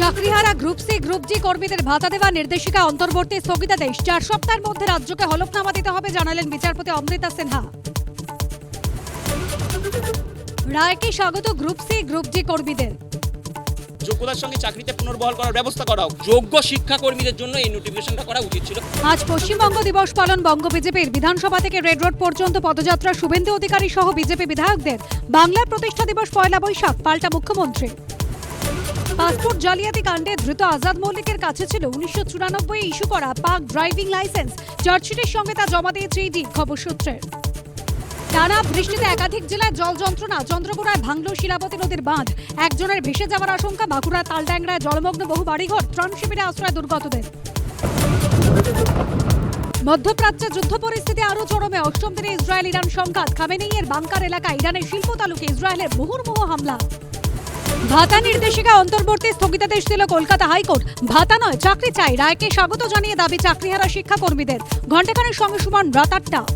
চাকরিহারা group C group G কর্মীদের ভাতা দেওয়া নির্দেশিকা অন্তর্বর্তী স্থগিতাদেশ। চার সপ্তাহের মধ্যে রাজ্যকে হলফনামা দিতে হবে জানালেন বিচারপতি অমৃতা সিনহা। রায়কে স্বাগত গ্রুপ সি গ্রুপ জি কর্মীদের। যোগ্যতার সঙ্গে চাকরিতে পুনর্বহাল করার ব্যবস্থা করা হোক যোগ্য শিক্ষাকর্মীদের জন্য এই নোটিফিকেশনটা করা উচিত ছিল। আজ পশ্চিমবঙ্গ দিবস পালন বঙ্গ বিজেপির বিধানসভা থেকে রেড রোড পর্যন্ত পদযাত্রা শুভেন্দু অধিকারী সহ বিজেপি বিধায়কদের। বাংলার প্রতিষ্ঠা দিবস পয়লা বৈশাখ পাল্টা মুখ্যমন্ত্রী। পাসপোর্ট জালিয়াতি কাণ্ডে ধৃত আজাদ মল্লিকের কাছে ছিল উনিশশো চুরানব্বই ইস্যু করা পাক ড্রাইভিং লাইসেন্স। চার্জশিটের সঙ্গে তা জমা দিয়েছে ইডি, খবর টানা বৃষ্টিতে একাধিক জেলায় জল যন্ত্রণা, চন্দ্রকোনায় ভাঙল শিলাবতী নদীর বাঁধ। একজনের ভেসে যাওয়ার আশঙ্কা, বাঁকুড়া তালড্যাংরায় জলমগ্ন বহু বাড়িঘর, ত্রাণ শিবিরে আশ্রয় দুর্গতদের। মধ্যপ্রাচ্যে যুদ্ধ পরিস্থিতি আরও চরমে, অষ্টম দিনে ইসরায়েল ইরান সংঘাত। খামেনেইয়ের বাংকার এলাকা ইরানের শিল্প তালুকে ইসরায়েলের মুহুর্মুহ হামলা। ভাতা নির্দেশিকা অন্তর্বর্তী স্থগিতাদেশ দিল কলকাতা হাইকোর্ট। ভাতা নয়, চাকরি চাই। রায়কে স্বাগত জানিয়ে দাবি চাকরিহারা শিক্ষাকর্মীদের। ঘণ্টাখানের সঙ্গে সমান, রাত আটটা।